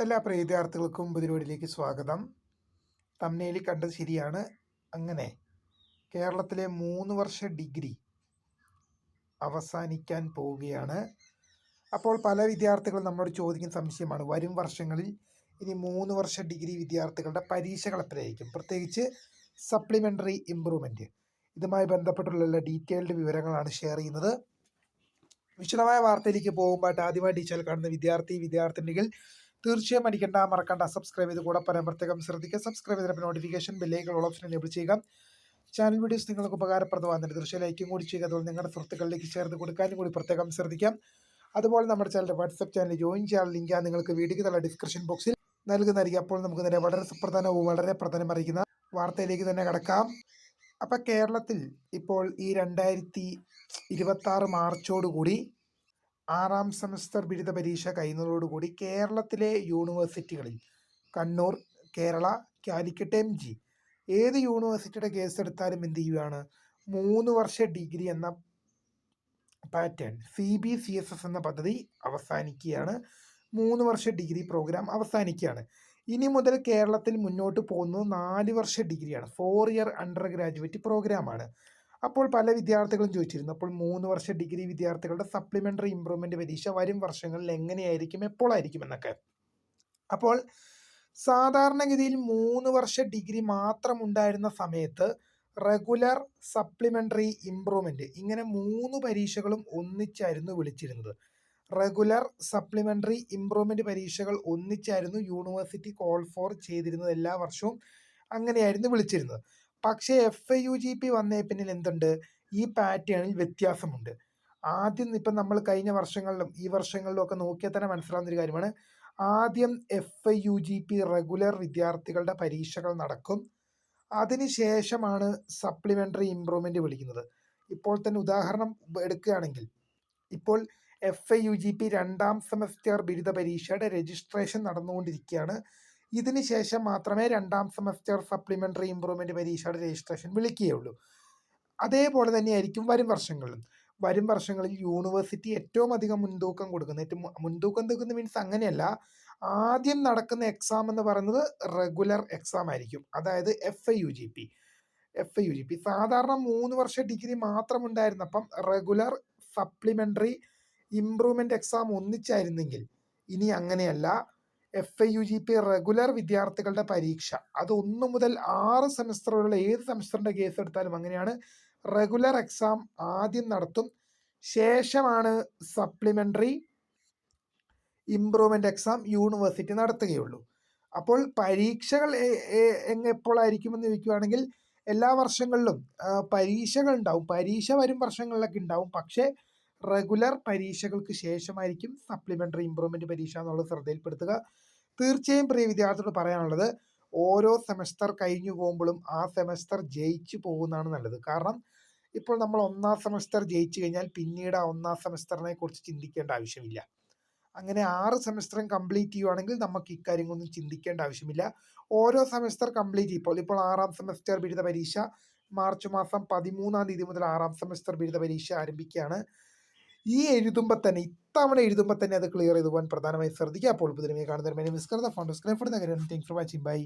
എല്ലാ പ്രിയ വിദ്യാർത്ഥികൾക്കും പരിപാടിയിലേക്ക് സ്വാഗതം. തമ്നേലി കണ്ടത് ശരിയാണ്. അങ്ങനെ കേരളത്തിലെ മൂന്ന് വർഷ ഡിഗ്രി അവസാനിക്കാൻ പോവുകയാണ്. അപ്പോൾ പല വിദ്യാർത്ഥികളും നമ്മളോട് ചോദിക്കുന്ന സംശയമാണ് വരും വർഷങ്ങളിൽ ഇനി മൂന്ന് വർഷ ഡിഗ്രി വിദ്യാർത്ഥികളുടെ പരീക്ഷകൾ എത്രയായിരിക്കും? പ്രത്യേകിച്ച് സപ്ലിമെന്ററി ഇമ്പ്രൂവ്മെന്റ് ഇതുമായി ബന്ധപ്പെട്ടുള്ള എല്ലാ ഡീറ്റെയിൽഡ് വിവരങ്ങളാണ് ഷെയർ ചെയ്യുന്നത്. വിശദമായ വാർത്തയിലേക്ക് പോകുമ്പോൾ ആദ്യമായി ടീച്ചർ കാണുന്ന വിദ്യാർത്ഥി വിദ്യാർത്ഥിനികൾ തീർച്ചയായും അടിക്കേണ്ട മറക്കണ്ട. സബ്സ്ക്രൈബ് ചെയ്ത് കൂടെ പറയാൻ പ്രത്യേകം ശ്രദ്ധിക്കുക. സബ്സ്ക്രൈബ് ചെയ്തപ്പോൾ നോട്ടിഫിക്കേഷൻ ബില്ലേക്കുള്ള ഓപ്ഷൻ എനേബിൾ ചെയ്യുക. ചാനൽ വീഡിയോസ് നിങ്ങൾക്ക് ഉപകാരപ്രദമാകുന്നുണ്ട് തീർച്ചയായും ലൈക്കും കൂടി ചെയ്യുക. അതുപോലെ നിങ്ങളുടെ സുഹൃത്തുക്കളിലേക്ക് ചേർത്ത് കൊടുക്കാനും കൂടി പ്രത്യേകം ശ്രദ്ധിക്കാം. അതുപോലെ നമ്മുടെ ചാനൽ വാട്സപ്പ് ചാനൽ ജോയിൻ ചെയ്യാൻ ലിങ്ക് നിങ്ങൾക്ക് വീഡിയോ തള്ള ഡിസ്ക്രിപ്ഷൻ ബോക്സിൽ നൽകുന്നതായിരിക്കും. അപ്പോൾ നമുക്ക് തന്നെ വളരെ സുപ്രധാനവും വളരെ പ്രധാനം അറിയിക്കുന്ന വാർത്തയിലേക്ക് തന്നെ കടക്കാം. അപ്പം കേരളത്തിൽ ഇപ്പോൾ ഈ രണ്ടായിരത്തി ഇരുപത്തി ആറ് മാർച്ചോടുകൂടി ആറാം സെമസ്റ്റർ ബിരുദ പരീക്ഷ കഴിയുന്നതോടുകൂടി കേരളത്തിലെ യൂണിവേഴ്സിറ്റികളിൽ കണ്ണൂർ കേരള കാലിക്കറ്റ് എം ജി. ഏത് യൂണിവേഴ്സിറ്റിയുടെ കേസ് എടുത്താലും എന്ത് ചെയ്യുകയാണ് മൂന്ന് വർഷ ഡിഗ്രി എന്ന pattern C B C S S എന്ന പദ്ധതി അവസാനിക്കുകയാണ്. മൂന്ന് വർഷ ഡിഗ്രി പ്രോഗ്രാം അവസാനിക്കുകയാണ്. ഇനി മുതൽ കേരളത്തിൽ മുന്നോട്ട് പോകുന്നത് നാല് വർഷ ഡിഗ്രിയാണ്. ഫോർ ഇയർ അണ്ടർ ഗ്രാജുവേറ്റ് പ്രോഗ്രാമാണ്. അപ്പോൾ പല വിദ്യാർത്ഥികളും ചോദിച്ചിരുന്നു അപ്പോൾ മൂന്ന് വർഷ ഡിഗ്രി വിദ്യാർത്ഥികളുടെ സപ്ലിമെന്ററി ഇമ്പ്രൂവ്മെന്റ് പരീക്ഷ വരും വർഷങ്ങളിൽ എങ്ങനെയായിരിക്കും എപ്പോഴായിരിക്കും എന്നൊക്കെ? അപ്പോൾ സാധാരണഗതിയിൽ മൂന്ന് വർഷ ഡിഗ്രി മാത്രം ഉണ്ടായിരുന്ന സമയത്ത് റെഗുലർ സപ്ലിമെന്ററി ഇമ്പ്രൂവ്മെന്റ് ഇങ്ങനെ മൂന്ന് പരീക്ഷകളും ഒന്നിച്ചായിരുന്നു വിളിച്ചിരുന്നത്. റെഗുലർ സപ്ലിമെന്ററി ഇമ്പ്രൂവ്മെന്റ് പരീക്ഷകൾ ഒന്നിച്ചായിരുന്നു യൂണിവേഴ്സിറ്റി കോൾ ഫോർ ചെയ്തിരുന്നത് എല്ലാ വർഷവും അങ്ങനെയായിരുന്നു വിളിച്ചിരുന്നത്. പക്ഷേ F I U G P വന്നേ പിന്നിൽ എന്തുണ്ട്? ഈ പാറ്റേണിൽ വ്യത്യാസമുണ്ട്. ആദ്യം ഇപ്പം നമ്മൾ കഴിഞ്ഞ വർഷങ്ങളിലും ഈ വർഷങ്ങളിലും ഒക്കെ നോക്കിയാൽ തന്നെ മനസ്സിലാവുന്ന ഒരു കാര്യമാണ്. ആദ്യം F I U G P regular വിദ്യാർത്ഥികളുടെ പരീക്ഷകൾ നടക്കും. അതിനുശേഷമാണ് സപ്ലിമെന്ററി ഇമ്പ്രൂവ്മെന്റ് വിളിക്കുന്നത്. ഇപ്പോൾ തന്നെ ഉദാഹരണം എടുക്കുകയാണെങ്കിൽ ഇപ്പോൾ F I U G P രണ്ടാം സെമസ്റ്റർ ബിരുദ പരീക്ഷയുടെ രജിസ്ട്രേഷൻ നടന്നുകൊണ്ടിരിക്കുകയാണ്. ഇതിന് ശേഷം മാത്രമേ രണ്ടാം സെമസ്റ്റർ സപ്ലിമെന്ററി ഇമ്പ്രൂവ്മെന്റ് പരീക്ഷയുടെ രജിസ്ട്രേഷൻ വിളിക്കുകയുള്ളൂ. അതേപോലെ തന്നെയായിരിക്കും വരും വർഷങ്ങളിലും. വരും വർഷങ്ങളിൽ യൂണിവേഴ്സിറ്റി ഏറ്റവും അധികം മുൻതൂക്കം കൊടുക്കുന്നത്. ഏറ്റവും മുൻതൂക്കം തൂക്കുന്ന മീൻസ് അങ്ങനെയല്ല. ആദ്യം നടക്കുന്ന എക്സാം എന്ന് പറയുന്നത് റെഗുലർ എക്സാം ആയിരിക്കും. അതായത് F I U G P F I U G P സാധാരണ മൂന്ന് വർഷ ഡിഗ്രി മാത്രം ഉണ്ടായിരുന്നപ്പം റെഗുലർ സപ്ലിമെന്ററി ഇമ്പ്രൂവ്മെന്റ് എക്സാം ഒന്നിച്ചായിരുന്നെങ്കിൽ ഇനി അങ്ങനെയല്ല. F I U G P regular വിദ്യാർത്ഥികളുടെ പരീക്ഷ. അത് ഒന്ന് മുതൽ ആറ് സെമസ്റ്ററുകളുള്ള ഏത് സെമസ്റ്ററിന്റെ കേസ് എടുത്താലും അങ്ങനെയാണ്. റെഗുലർ എക്സാം ആദ്യം നടത്തും. ശേഷമാണ് സപ്ലിമെന്ററി ഇംപ്രൂവ്മെന്റ് എക്സാം യൂണിവേഴ്സിറ്റി നടത്തുകയുള്ളൂ. അപ്പോൾ പരീക്ഷകൾ എപ്പോഴായിരിക്കുമെന്ന് ചോദിക്കുകയാണെങ്കിൽ എല്ലാ വർഷങ്ങളിലും പരീക്ഷകൾ ഉണ്ടാവും. പരീക്ഷ വരും വർഷങ്ങളിലൊക്കെ ഉണ്ടാവും. പക്ഷേ റെഗുലർ പരീക്ഷകൾക്ക് ശേഷമായിരിക്കും സപ്ലിമെന്ററി ഇമ്പ്രൂവ്മെന്റ് പരീക്ഷ എന്നുള്ളത് ശ്രദ്ധയിൽപ്പെടുത്തുക. തീർച്ചയായും പ്രിയ വിദ്യാർത്ഥികൾ പറയാനുള്ളത് ഓരോ സെമസ്റ്റർ കഴിഞ്ഞു പോകുമ്പോഴും ആ സെമസ്റ്റർ ജയിച്ചു പോകുന്നതാണ് നല്ലത്. കാരണം ഇപ്പോൾ നമ്മൾ ഒന്നാം സെമസ്റ്റർ ജയിച്ചു കഴിഞ്ഞാൽ പിന്നീട് ആ ഒന്നാം സെമസ്റ്ററിനെ കുറിച്ച് ചിന്തിക്കേണ്ട ആവശ്യമില്ല. അങ്ങനെ ആറ് സെമസ്റ്ററും കംപ്ലീറ്റ് ചെയ്യുവാണെങ്കിൽ നമുക്ക് ഇക്കാര്യങ്ങളൊന്നും ചിന്തിക്കേണ്ട ആവശ്യമില്ല. ഓരോ സെമസ്റ്റർ കംപ്ലീറ്റ് ഇപ്പോൾ ഇപ്പോൾ ആറാം സെമസ്റ്റർ ബിരുദ പരീക്ഷ മാർച്ച് മാസം പതിമൂന്നാം തീയതി മുതൽ ആറാം സെമസ്റ്റർ ബിരുദ പരീക്ഷ ആരംഭിക്കുകയാണ്. ഈ എഴുതുമ്പോൾ തന്നെ ഇത്തവണ എഴുതുമ്പോൾ തന്നെ അത് ക്ലിയർ ചെയ്തു പോകാൻ പ്രധാനമായി ശ്രദ്ധിക്കുക. അപ്പോൾ പുതിയ കാണുന്ന ഫോൺ ഫോർ വാച്ചിങ് ബൈ